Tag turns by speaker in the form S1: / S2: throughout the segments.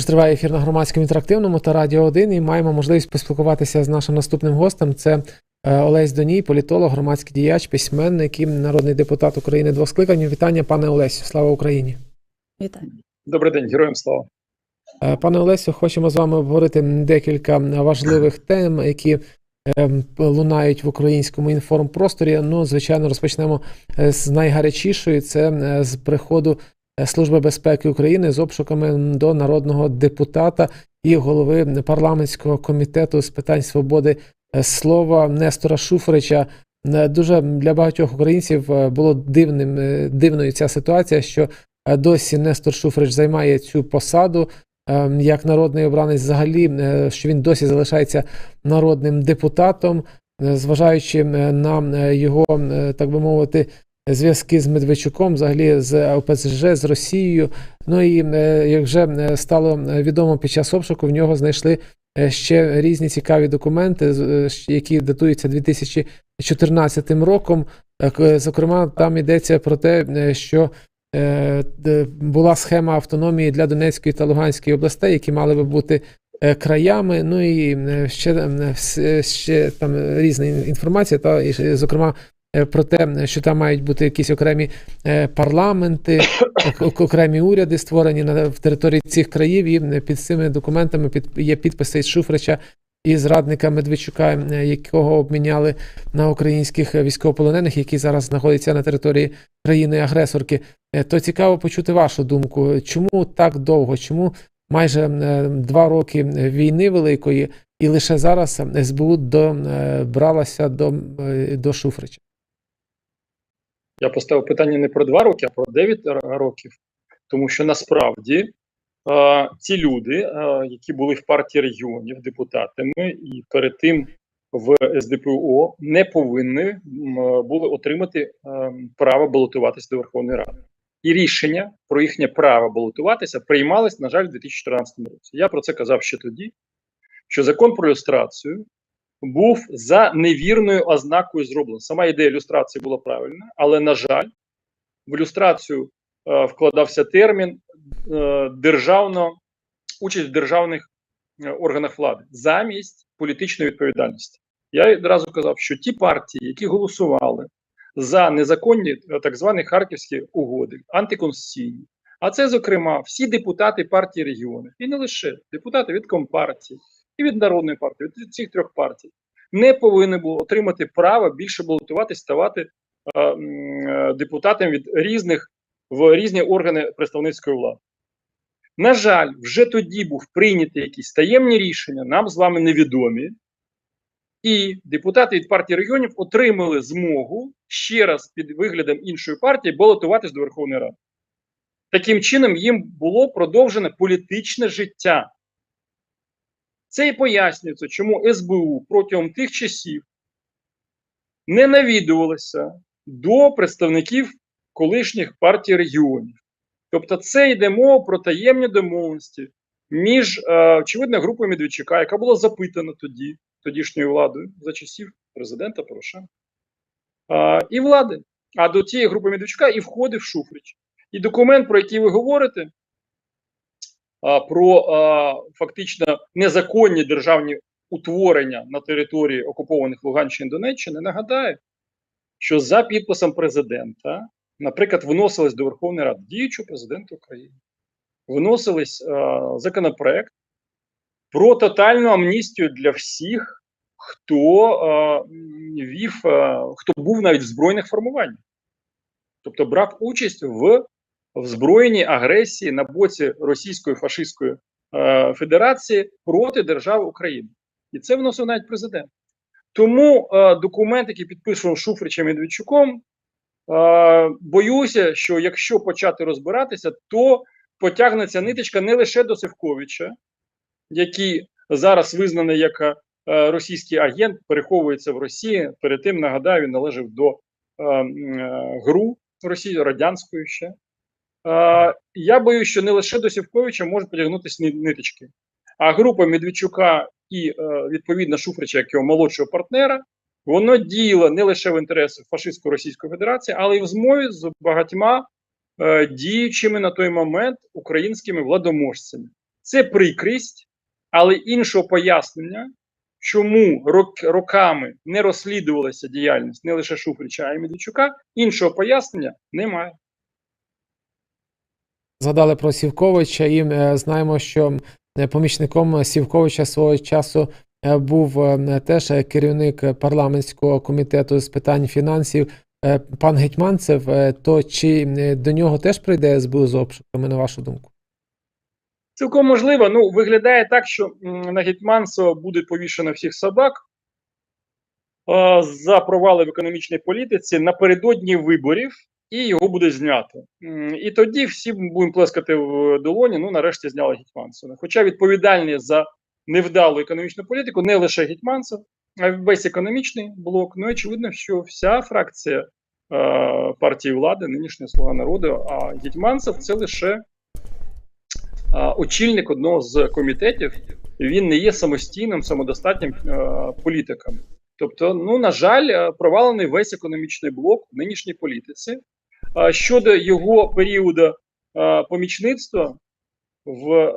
S1: Тож триває ефір на громадському інтерактивному та Радіо 1 і маємо можливість поспілкуватися з нашим наступним гостем. Це е, Олесь Доній, політолог, громадський діяч, письменник і народний депутат України двох скликань. Вітання, пане Олесю. Слава Україні.
S2: Вітаю.
S3: Добрий день, героям слава.
S1: Е, Пане Олесю, хочемо з вами обговорити декілька важливих тем, які ем, лунають в українському інформпросторі. Ну, звичайно, розпочнемо е, з найгарячішої. Це з приходу Служби безпеки України з обшуками до народного депутата і голови парламентського комітету з питань свободи е, слова Нестора Шуфрича. Е, Дуже для багатьох українців е, було дивним е, дивною ця ситуація, що е, досі Нестор Шуфрич займає цю посаду е, як народний обранець, взагалі, е, що він досі залишається народним депутатом, е, зважаючи е, на е, його, е, так би мовити, зв'язки з Медведчуком, взагалі з ОПЗЖ, з Росією. Ну і е, як вже е, стало відомо під час обшуку, в нього знайшли е, ще різні цікаві документи, е, які датуються 2014 роком. Е, Зокрема, там йдеться про те, е, що е, була схема автономії для Донецької та Луганської областей, які мали би бути е, краями. Ну і е, ще, е, ще там різна інформація, та зокрема. Е, Про те, що там мають бути якісь окремі е, парламенти, окремі уряди створені на в території цих країв, і е, під цими документами під є підписи Шуфрича і зрадника Медведчука, якого обміняли на українських військовополонених, які зараз знаходяться на території країни-агресорки. То цікаво почути вашу думку. Чому так довго? Чому майже два роки війни великої, і лише зараз СБУ добралася до, до Шуфрича?
S3: Я поставив питання не про два роки, а про 9 років. Тому що насправді е, ці люди, е, які були в партії регіонів депутатами, і перед тим в СДПУ не повинні були отримати е, право балотуватися до Верховної Ради. І рішення про їхнє право балотуватися приймалось, на жаль, у 2014 році. Я про це казав ще тоді, що закон про люстрацію був за невірною ознакою зроблений. Сама ідея люстрації була правильна, але, на жаль, в люстрацію е, вкладався термін е, державно, участь в державних е, органах влади замість політичної відповідальності. Я одразу казав, що ті партії, які голосували за незаконні е, так звані харківські угоди, антиконституційні, а це, зокрема, всі депутати партії регіонів, і не лише депутати від Компартії, і від Народної партії, від цих трьох партій, не повинні були отримати право більше балотувати, ставати е, е, депутатом від різних в різні органи представницької влади. На жаль, вже тоді був прийнятий якісь таємні рішення, нам з вами невідомі, і депутати від партії регіонів отримали змогу ще раз під виглядом іншої партії балотуватись до Верховної Ради. Таким чином, їм було продовжене політичне життя. Це і пояснюється, чому СБУ протягом тих часів не навідувалося до представників колишніх партій регіонів. Тобто, це йде мова про таємні домовленості між, е, очевидно, групою Медведчука, яка була запитана тоді, тодішньою владою за часів президента Порошенка, е, і влади. А до тієї групи Медведчука і входив Шуфрич. І документ, про який ви говорите, про фактично незаконні державні утворення на території окупованих Луганщини і Донеччини, нагадаю, що за підписом президента, наприклад, вносились до Верховної Ради діючого президента України, виносились законопроект про тотальну амністію для всіх, хто вів, хто був навіть в збройних формуваннях, тобто брав участь в в збройній агресії на боці Російської фашистської е, Федерації проти держави України. І це вносив навіть президент. Тому е, документ, який підписував Шуфричем і Медведчуком, е, боюся, що якщо почати розбиратися, то потягнеться ниточка не лише до Севковича, який зараз визнаний як е, російський агент, переховується в Росії. Перед тим нагадаю, він належав до е, е, ГРУ Росії радянської ще. Е, я боюсь, що не лише до Сівковича можуть потягнутися ни- ниточки, а група Медведчука і е, відповідно Шуфрича, як його молодшого партнера, воно діяло не лише в інтересах фашистсько-російської федерації, але й в змові з багатьма е, діючими на той момент українськими владоможцями. Це прикрість, але іншого пояснення, чому рок, роками не розслідувалася діяльність не лише Шуфрича, а й Медведчука, іншого пояснення немає.
S1: Згадали про Сівковича, і е, знаємо, що е, помічником Сівковича свого часу е, був теж керівник парламентського комітету з питань фінансів пан Гетьманцев. То чи до нього теж прийде СБУ з обшуками, на вашу думку?
S3: Цілком можливо. Ну, виглядає так, що на Гетьманцева буде повішено всіх собак за провали в економічній політиці напередодні виборів, і його буде знято. І тоді всі будемо плескати в долоні. Ну, нарешті зняли Гетьманцева. Хоча відповідальність за невдалу економічну політику не лише Гетьманцев, а весь економічний блок. Ну, очевидно, що вся фракція е, партії влади, нинішня слуга народу, а Гетьманцев це лише а, очільник одного з комітетів, він не є самостійним, самодостатнім е, політиком. Тобто, ну на жаль, е, провалений весь економічний блок в нинішній політиці. Щодо його періоду помічництва в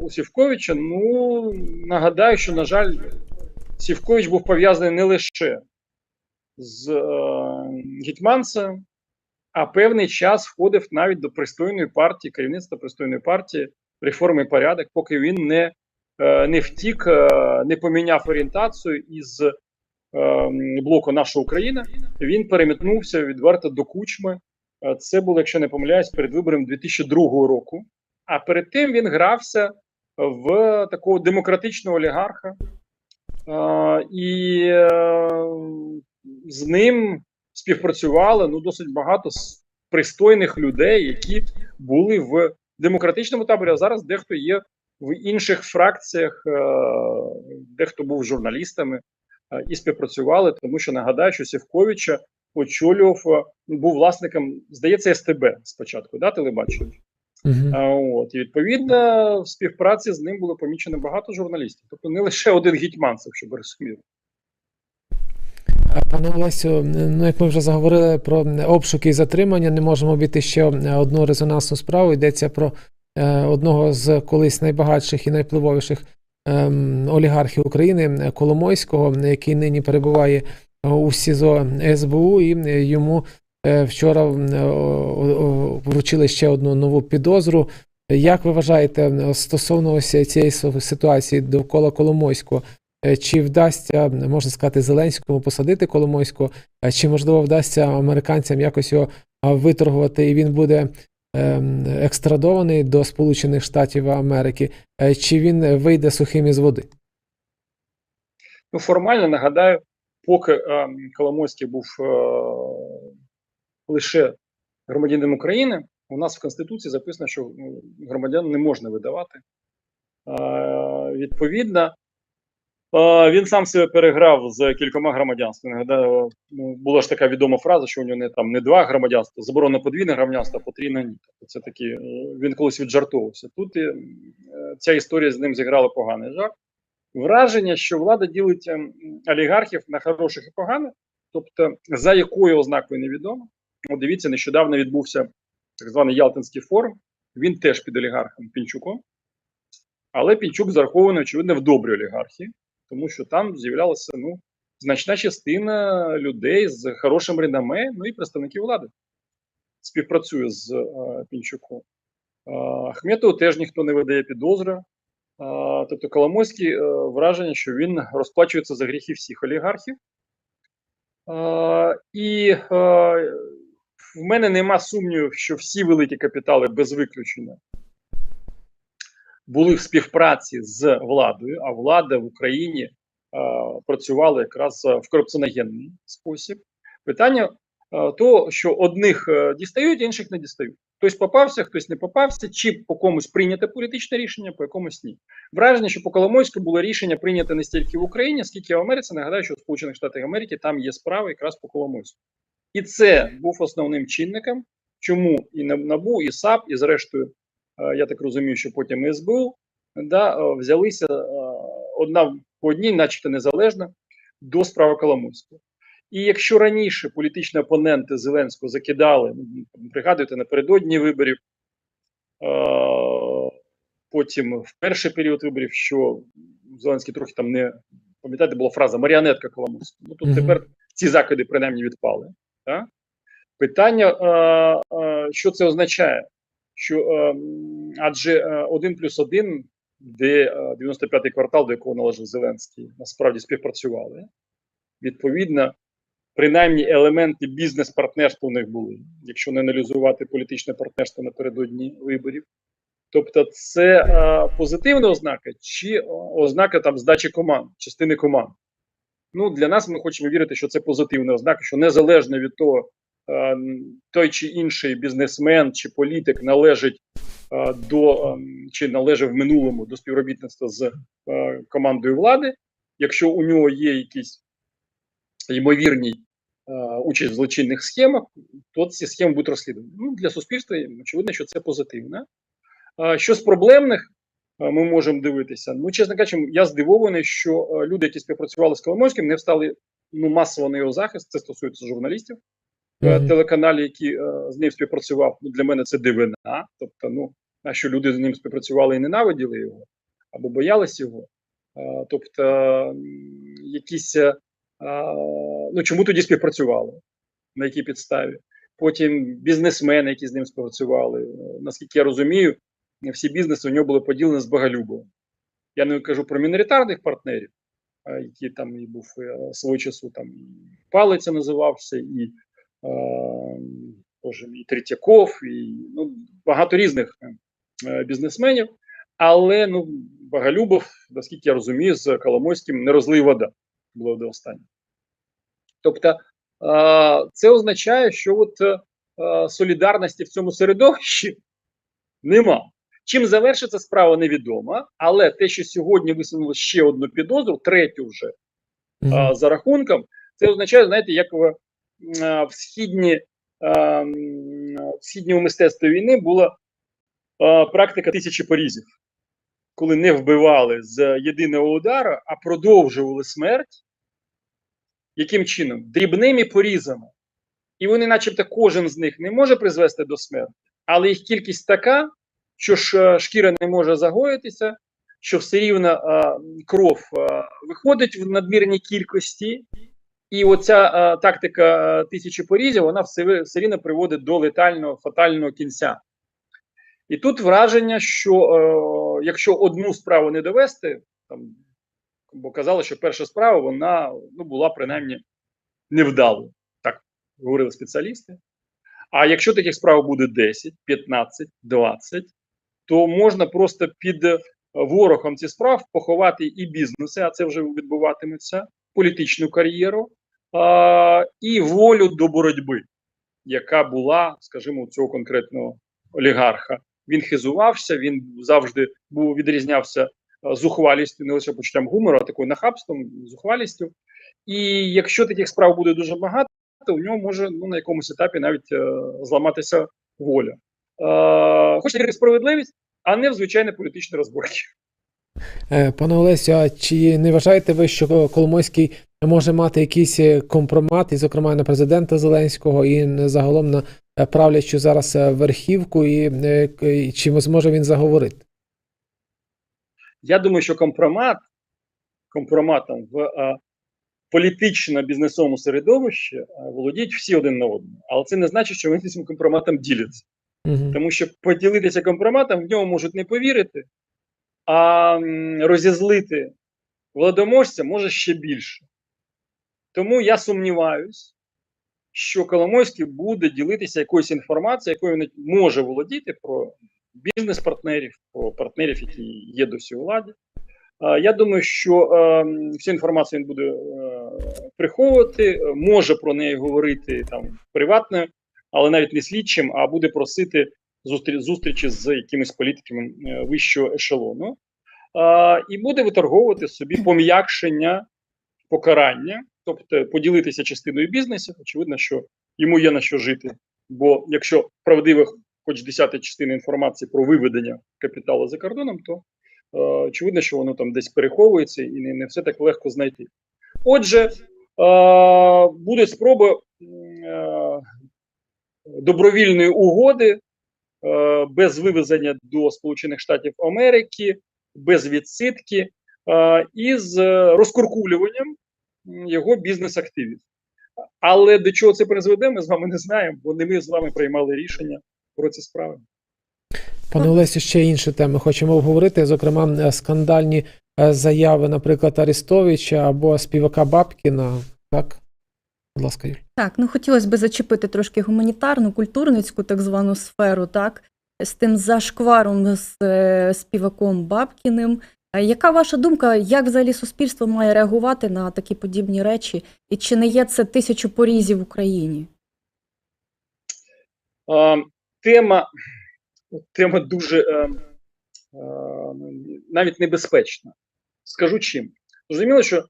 S3: у Сівковича, ну нагадаю, що на жаль, Сівкович був пов'язаний не лише з Гетьманцем, а певний час входив навіть до пристойної партії, керівництва пристойної партії реформи порядок, поки він не, не втік, не поміняв орієнтацію із блоку Наша Україна. Він перемітнувся відверто до кучми. Е, Це було, якщо не помиляюсь, перед вибором 2002 року. А перед тим він грався в такого демократичного олігарха. Е, І е, з ним співпрацювали ну досить багато пристойних людей, які були в демократичному таборі. А зараз дехто є в інших фракціях, дехто був журналістами і співпрацювали. Тому що нагадаю, що Сівковича очолював, е, був власником, здається, СТБ спочатку, да, телебачення.
S1: Угу.
S3: А, от, і відповідно в співпраці з ним було помічено багато журналістів. Тобто не лише один гетьманцев, щоб розуміли.
S1: Пане Олесю, ну як ми вже заговорили про обшуки і затримання, не можемо обійти ще одну резонансну справу. Йдеться про е, одного з колись найбагатших і найвпливовіших ем, олігархів України е, Коломойського, який нині перебуває е, у СІЗО СБУ, і е, йому е, вчора е, вручили ще одну нову підозру. Як ви вважаєте стосовно ось цієї ситуації довкола Коломойського? Чи вдасться, можна сказати, Зеленському посадити Коломойського, чи можливо вдасться американцям якось його виторгувати, і він буде ем, екстрадований до Сполучених Штатів Америки, чи він вийде сухим із води?
S3: Ну, формально нагадаю, поки е, Коломойський був е, лише громадянином України, у нас в Конституції записано, що ну, громадян не можна видавати. Е, відповідно, він сам себе переграв з кількома громадянствами. Ну, була ж така відома фраза, що у нього не там не два громадянства, заборона подвійне громадянство, потрійне ні. Тобто це такі, він колись віджартовувався. Тут ця історія з ним зіграла поганий жарт враження, що влада ділить ем, олігархів на хороших і поганих, тобто за якою ознакою невідомо. От дивіться, нещодавно відбувся так званий Ялтинський форум. Він теж під олігархом Пінчуком, але Пінчук зарахований, очевидно, в добрі олігархи, тому що там з'являлася ну, значна частина людей з хорошим реноме, ну і представників влади співпрацює з е, Пінчуком. Е, Ахметову теж ніхто не видає підозри. Тобто Коломойський е, враження, що він розплачується за гріхи всіх олігархів. І е, в мене нема сумнівів, що всі великі капітали без виключення були в співпраці з владою, а влада в Україні працювала якраз в корупціоногенний спосіб. Питання е, то, що одних дістають, інших не дістають. Хтось попався, хтось не попався, чи по комусь прийняте політичне рішення, по якомусь ні. Враження, що по Коломойську було рішення прийняте не стільки в Україні, скільки в Америці. Нагадаю, що в Сполучених Штатах Америки там є справи якраз по Коломойську. І це був основним чинником, чому і НАБУ, і САП, і зрештою, е, я так розумію, що потім і СБУ да, е, взялися е, одна по одній, начебто незалежно, до справи Коломойського. І якщо раніше політичні опоненти Зеленського закидали, ну, пригадуєте, напередодні виборів, потім в перший період виборів, що Зеленський трохи там не пам'ятаєте, була фраза маріонетка Коломойського. Ну тут тепер ці закиди принаймні відпали. Так? Питання, що це означає? Що адже 1 плюс 1, де е, 95-й квартал, до якого належав Зеленський, насправді співпрацювали. Відповідно, принаймні елементи бізнес-партнерства у них були, якщо не аналізувати політичне партнерство напередодні виборів. Тобто, це е, позитивна ознака чи ознака там здачі команд, частини команд. Ну, для нас ми хочемо вірити, що це позитивна ознака, що незалежно від того, той чи інший бізнесмен чи політик належить до чи належав в минулому до співробітництва з командою влади, якщо у нього є якісь ймовірні е, участь в злочинних схемах, то ці схеми будуть розслідувані. Ну, для суспільства очевидно, що це позитивно. Що з проблемних ми можемо дивитися? Ну, чесно кажучи, я здивований, що люди, які співпрацювали з Коломойським, не встали ну, масово на його захист. Це стосується журналістів. Е,
S1: Мгм.
S3: Телеканалі, які е, з ним співпрацював, ну, для мене це дивина. Тобто, ну, а що люди з ним співпрацювали і ненавиділи його або боялись його. Е, Тобто, якісь ну чому тоді співпрацювали? На якій підставі? Потім бізнесмени, які з ним співпрацювали. Е, Наскільки я розумію, всі бізнеси у нього були поділені з Боголюбовим. Я не кажу про міноритарних партнерів, які там і був е, свого часу там Палиця називався, і, боже, і Третьяков, і ну, багато різних е, бізнесменів. Але ну, Боголюбов, наскільки я розумію, з Коломойським не розлий вода було до останнього. Тобто, це означає, що от е, солідарності в цьому середовищі нема. Чим завершиться справа, невідомо, але те, що сьогодні висунули ще одну підозру, третю вже
S1: Мгм.
S3: а, за рахунком, це означає, знаєте, як в, в східні, в східньому мистецтві війни була практика тисячі порізів, коли не вбивали з єдиного удару, а продовжували смерть. Яким чином? Дрібними порізами. І вони, начебто, кожен з них не може призвести до смерті, але їх кількість така, що ж шкіра не може загоїтися, що все рівно а, кров а, виходить в надмірній кількості, і оця а, тактика а, тисячі порізів, вона все, все рівно приводить до летального, фатального кінця. І тут враження, що е, якщо одну справу не довести, там, бо казали, що перша справа вона ну, була принаймні невдалою, так говорили спеціалісти. А якщо таких справ буде 10, 15, 20, то можна просто під е, ворогом цих справ поховати і бізнеси, а це вже відбуватиметься, політичну кар'єру а, і волю до боротьби, яка була, скажімо, у цього конкретного олігарха. Він хизувався, він завжди був відрізнявся зухвалістю, не лише почуттям гумору, а такою нахабством, зухвалістю. І якщо таких справ буде дуже багато, то в нього може ну, на якомусь етапі навіть е, зламатися воля. Е, вірити справедливість, а не в звичайні політичні розборки.
S1: Е, Пане Олесю, а чи не вважаєте ви, що Коломойський може мати якийсь е, компромат, і, зокрема, на президента Зеленського, і загалом на е, правлячу зараз верхівку, і і чи зможе він заговорити?
S3: Я думаю, що компромат компроматом в е, політично-бізнесовому середовищі е, володіють всі один на одному. Але це не значить, що вони цим компроматом діляться.
S1: Мгм.
S3: Тому що поділитися компроматом в нього можуть не повірити, а м, розізлити владоможця може ще більше. Тому я сумніваюсь, що Коломойський буде ділитися якоюсь інформацією, якою він може володіти про бізнес-партнерів, партнерів, які є досі у владі. Я думаю, що е, всю інформацію він буде е, приховувати, може про неї говорити там приватно, але навіть не слідчим, а буде просити зустрічі з якимись політиками е, вищого ешелону. І буде виторговувати собі пом'якшення покарання, тобто поділитися частиною бізнесу. Очевидно, що йому є на що жити. Бо якщо правдивих хоч десята частина інформації про виведення капіталу за кордоном, то е, очевидно, що воно там десь переховується і не, не все так легко знайти. Отже, е, буде спроба е, добровільної угоди е, без вивезення до Сполучених Штатів Америки, без відсидки е, і з розкуркулюванням його бізнес-активів. Але до чого це призведе, ми з вами не знаємо, бо не ми з вами приймали рішення ці справи.
S1: Пане Олесю, ще інші теми хочемо обговорити, зокрема, е, скандальні е, заяви, наприклад, Арестовича або співака Бабкіна. Так, будь ласка, Юль.
S2: Так, ну хотілося б зачепити трошки гуманітарну, культурницьку так звану сферу, так, з тим зашкваром з е, співаком Бабкіним. Яка ваша думка, як взагалі суспільство має реагувати на такі подібні речі? І чи не є це тисячу порізів в Україні?
S3: Е, тема, тема дуже е, е, навіть небезпечна. Скажу чим. Зрозуміло, що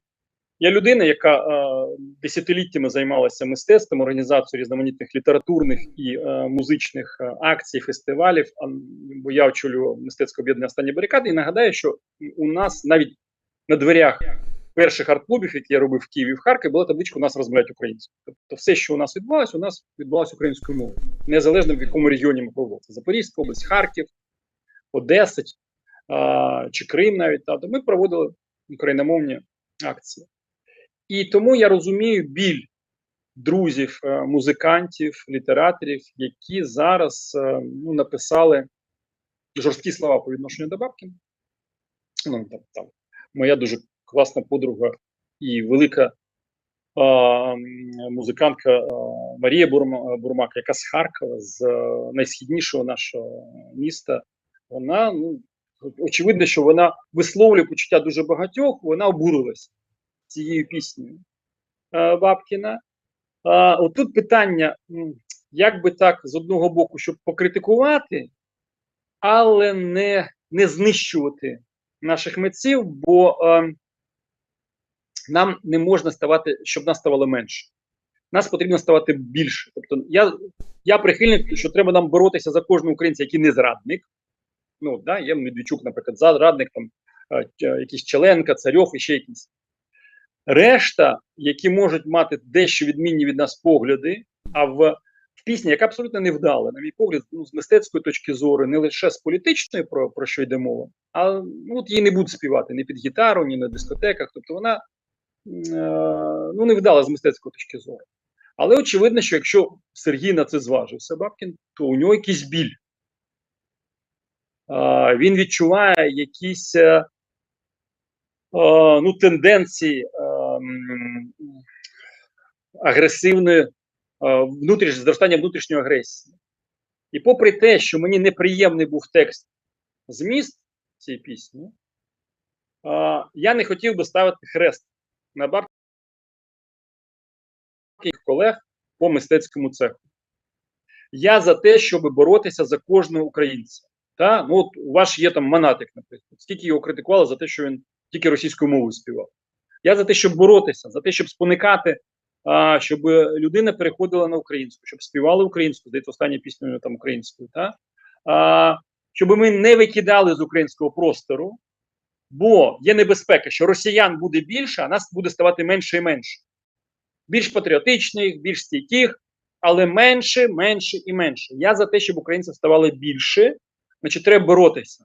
S3: я людина, яка е, десятиліттями займалася мистецтвом, організацією різноманітних літературних і е, музичних е, акцій, фестивалів. А, бо я очолюю мистецьке об'єднання останні барикади. І нагадаю, що у нас навіть на дверях перших арт-клубів, які я робив в Києві в Харкові, була табличка у нас розмовляють українською. Тобто, все, що у нас відбувалося, у нас відбувалося українською мовою, незалежно в якому регіоні ми проводили. Запорізька область, Харків, Одеса чи Крим навіть. Та, ми проводили україномовні акції. І тому я розумію біль друзів, е, музикантів, літераторів, які зараз е, ну, написали жорсткі слова по відношенню до Бабкіна. Ну, там, там, моя дуже класна подруга і велика а, музикантка а, Марія Бурма, Бурмак, яка з Харкова, з е, найсхіднішого нашого міста. Вона, ну, очевидно, що вона висловлює почуття дуже багатьох, вона обурилася цією піснею е, Бабкіна. А, отут питання, як би так, з одного боку, щоб покритикувати, але не, не знищувати наших митців, бо е, нам не можна ставати, щоб нас ставало менше. Нас потрібно ставати більше. Тобто, я, я прихильник, що треба нам боротися за кожного українця, який не зрадник. Ну, да, є Медведчук, наприклад, зрадник, там, якийсь Челенка, Царьов і ще якісь. Решта, які можуть мати дещо відмінні від нас погляди, а в, в пісні, яка абсолютно не вдала, на мій погляд, ну, з мистецької точки зору, не лише з політичної, про, про що йде мова, а ну, от її не будуть співати ні під гітару, ні на дискотеках. Тобто вона ну, не вдала з мистецької точки зору. Але очевидно, що якщо Сергій на це зважився, Бабкін, то у нього якийсь біль. Він відчуває якісь е, е, ну, тенденції е, агресивної, е, внутріш, зростання внутрішньої агресії. І попри те, що мені неприємний був текст зміст цієї пісні, е, я не хотів би ставити хрест на Бабкіна колег по мистецькому цеху. Я за те, щоб боротися за кожного українця. Та? Ну, от у вас є там Манатик, наприклад. Скільки його критикували за те, що він тільки російською мовою співав. Я за те, щоб боротися, за те, щоб споникати, а, щоб людина переходила на українську, щоб співали українською, здається, остання пісня там українською. Та? А, щоб ми не викидали з українського простору, бо є небезпека, що росіян буде більше, а нас буде ставати менше і менше. Більш патріотичних, більш стійких, але менше, менше і менше. Я за те, щоб українців ставало більше, значить, треба боротися.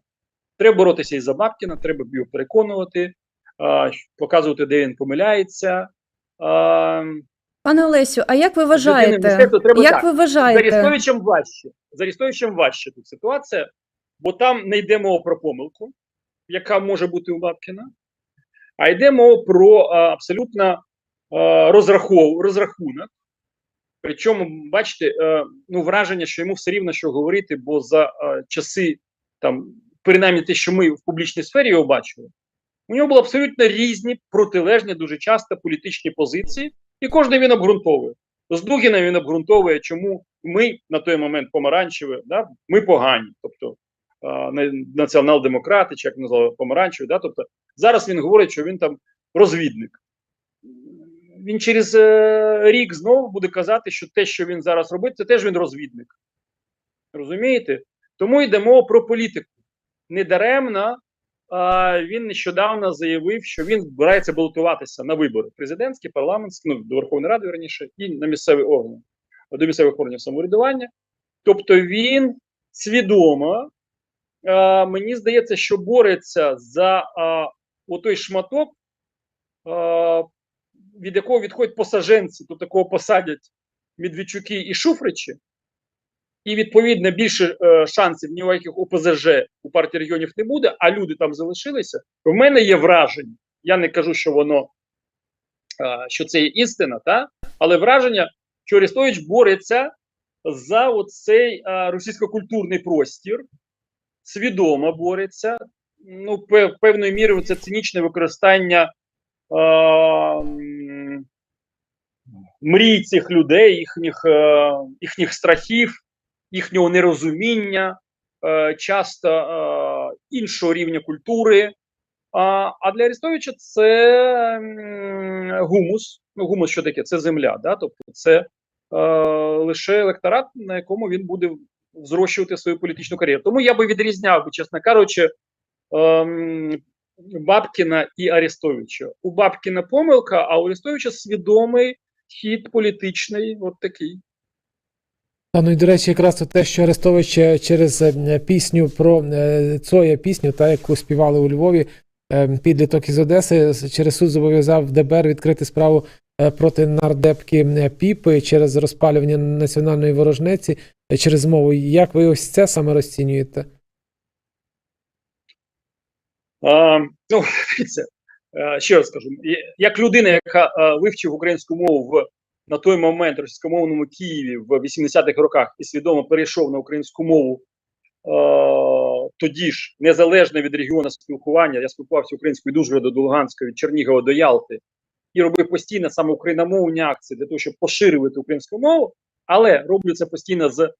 S3: Треба боротися і за Бабкіна, треба його переконувати, показувати, де він помиляється.
S2: Пане Олесю, а як ви вважаєте?
S3: треба
S2: Як
S3: так.
S2: ви
S3: За
S2: вважаєте?
S3: Арестовичем важче. За Арестовичем важче тут ситуація, бо там не йде мова про помилку, яка може бути у Бабкіна, а йде мова про абсолютно розрахов, розрахунок. Причому, бачите, е, ну, враження, що йому все рівно що говорити, бо за е, часи, там, принаймні те, що ми в публічній сфері його бачили, у нього були абсолютно різні, протилежні, дуже часто політичні позиції, і кожен він обґрунтовує. З Дугіна він обґрунтовує, чому ми на той момент помаранчеві, да, ми погані, тобто націонал-демократи, чи як назвали помаранчеві, да, тобто зараз він говорить, що він там розвідник. Він через е, рік знову буде казати, що те, що він зараз робить, це теж він розвідник. Розумієте? Тому йде мова про політику. Недаремно він нещодавно заявив, що він збирається балотуватися на вибори президентські, парламентські, ну до Верховної Ради раніше, і на місцеві органи, до місцевих органів самоврядування. Тобто він свідомо, е, мені здається, що бореться за е, отой шматок, е, від якого відходять посаженці, то такого посадять Медведчуки і Шуфричі, і відповідно більше е, шансів ніяких ОПЗЖ у партії регіонів не буде, а люди там залишилися. В мене є враження. Я не кажу, що воно е, що це є істина, та? але враження, що Арестович бореться за оцей е, російсько-культурний простір, свідомо бореться. Ну, певною мірою це цинічне використання е, мрій цих людей, їхніх, е, їхніх страхів, їхнього нерозуміння, е, часто е, іншого рівня культури. А, а для Арестовича це гумус. Ну, гумус що таке? Це земля. Да? Тобто це е, лише електорат, на якому він буде зрощувати свою політичну кар'єру. Тому я би відрізняв би, чесно кажучи, ем, Бабкіна і Арестовича. У Бабкіна помилка, а у Арестовича свідомий хід політичний, от такий.
S1: Та, ну і до речі, якраз те, що Арестович через е, пісню про е, Цоя пісню, та яку співали у Львові, е, підліток із Одеси, через суд зобов'язав ДБР відкрити справу проти нардепки е, Піпи через розпалювання національної ворожнеці е, через мову. Як ви ось це саме розцінюєте?
S3: А, ну, дивіться, е, ще раз скажу, як людина, яка е, вивчив українську мову в на той момент російськомовному Києві в 80-х роках і свідомо перейшов на українську мову е, тоді ж, незалежно від регіону спілкування, я спілкувався українською Ужгорода до Луганська, від Чернігова до Ялти, і робив постійно саме україномовні акції для того, щоб поширювати українську мову, але роблю це постійно з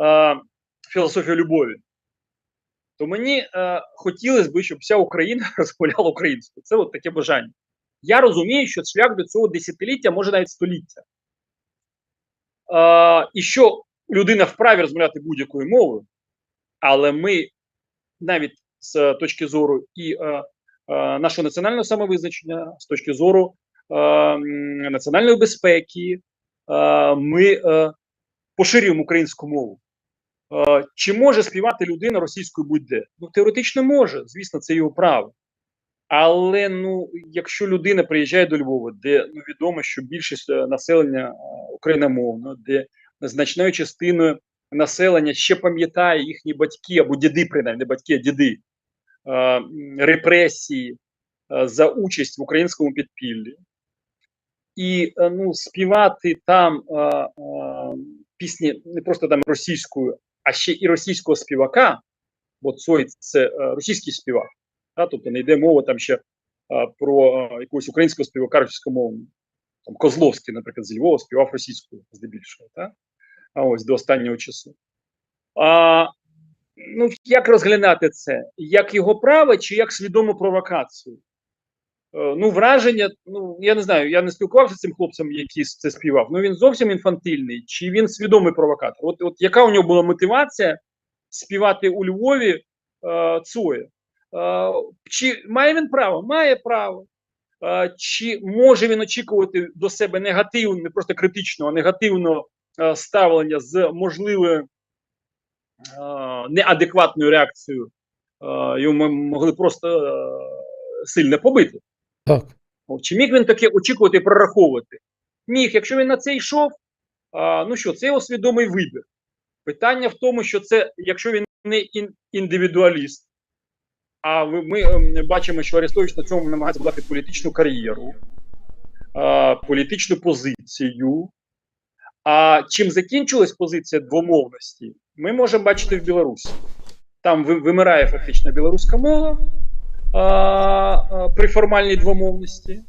S3: е, філософією любові то мені е, хотілося б, щоб вся Україна розмовляла українською. Це от таке бажання. Я розумію, що шлях до цього десятиліття, може навіть століття. Е, і що людина вправі розмовляти будь-якою мовою, але ми навіть з точки зору і е, е, нашого національного самовизначення, з точки зору національної безпеки, е, ми е, поширюємо українську мову. Е, Чи може співати людина російською будь-де? Ну, теоретично може, звісно, це його право. Але ну, якщо людина приїжджає до Львова, де ну, відомо, що більшість населення україномовно, де значною частиною населення ще пам'ятає їхні батьки або діди, принаймні не батьки, а діди, репресії за участь в українському підпіллі, і е, ну, співати там е, е, пісні не просто там російською, а ще і російського співака, бо Цой це російський співак, та, тобто не йде мова там ще е, про е, якогось українського співака російськомовного. Там Козловський, наприклад, з Львова співав російською здебільшого, та? а ось до останнього часу. А, ну, як розглядати це? Як його право чи як свідому провокацію? Е, Ну, враження, ну я не знаю, я не спілкувався з цим хлопцем, який це співав. Ну він зовсім інфантильний, чи він свідомий провокатор? От, от яка у нього була мотивація співати у Львові е, Цоя? Е, чи має він право? Має право. Е, чи може він очікувати до себе негативного, не просто критичного, а негативного е, ставлення з можливою е, неадекватною реакцією? Е, його могли просто е, сильно побити.
S1: Так.
S3: Чи міг він таке очікувати і прораховувати? Міг, якщо він на це йшов, а, ну що, це його свідомий вибір. Питання в тому, що це, якщо він не ін, індивідуаліст, а ми ем, бачимо, що Арестович на цьому намагається будувати політичну кар'єру, а, політичну позицію. А чим закінчилась позиція двомовності, ми можемо бачити в Білорусі. Там ви- вимирає фактично білоруська мова при формальній двомовності.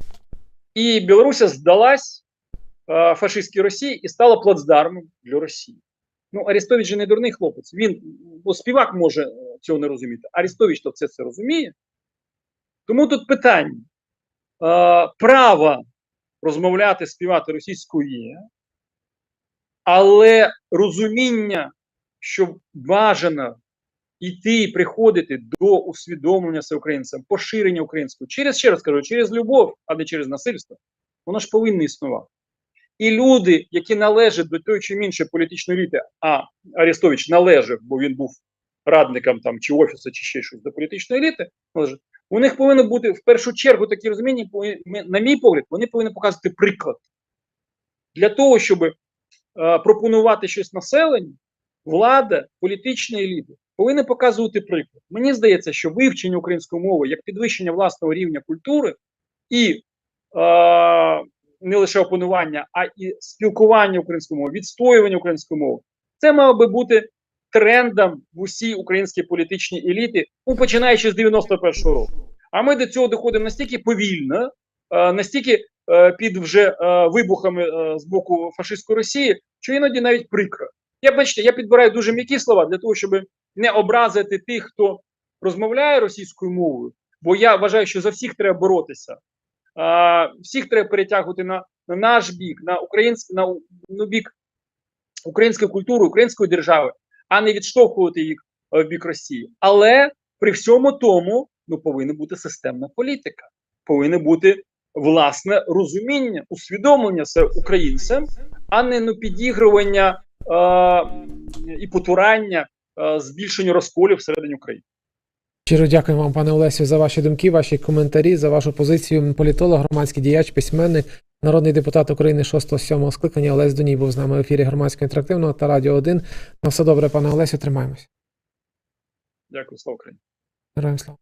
S3: І Білоруся здалась фашистській Росії і стала плацдармом для Росії. Ну, Арестович же не дурний хлопець. Він, бо співак може е, цього не розуміти. Арестович то все це розуміє. Тому тут питання: право розмовляти, співати російською є, але розуміння, що бажано йти і приходити до усвідомлення українцям, поширення українського через ще раз кажу, через любов, а не через насильство, воно ж повинно існувати. І люди, які належать до тої чи іншої політичної еліти, а Арестович належав, бо він був радником там чи офісу, чи ще щось до політичної еліти, належить, у них повинно бути в першу чергу такі розуміння, на мій погляд, вони повинні показувати приклад. Для того, щоб е, пропонувати щось населенню, влада, політичні еліти повинні показувати приклад. Мені здається, що вивчення української мови як підвищення власного рівня культури і е, не лише опанування, а і спілкування українською мовою, відстоювання української мови, це мало би бути трендом в усій українській політичній еліті, ну, починаючи з 91-го року. А ми до цього доходимо настільки повільно, е, настільки е, під вже е, вибухами е, з боку фашистської Росії, що іноді навіть прикро. Я бачите, я підбираю дуже м'які слова для того, щоб не образити тих, хто розмовляє російською мовою, бо я вважаю, що за всіх треба боротися. А, всіх треба перетягувати на, на наш бік, на український на, на бік української культури, української держави, а не відштовхувати їх е, в бік Росії. Але при всьому тому ну, повинна бути системна політика, повинне бути власне розуміння, усвідомлення це українцям, а не ну, підігрування і потурання е, збільшенню розколів всередині України.
S1: Щиро дякую вам, пане Олесю, за ваші думки, ваші коментарі, за вашу позицію. Політолог, громадський діяч, письменник, народний депутат України 6-7 скликання. Олесь Доній був з нами в ефірі громадського інтерактивного та Радіо 1. На все добре, пане Олесю, тримаємось.
S3: Дякую, слава Україні.
S1: Героям слава.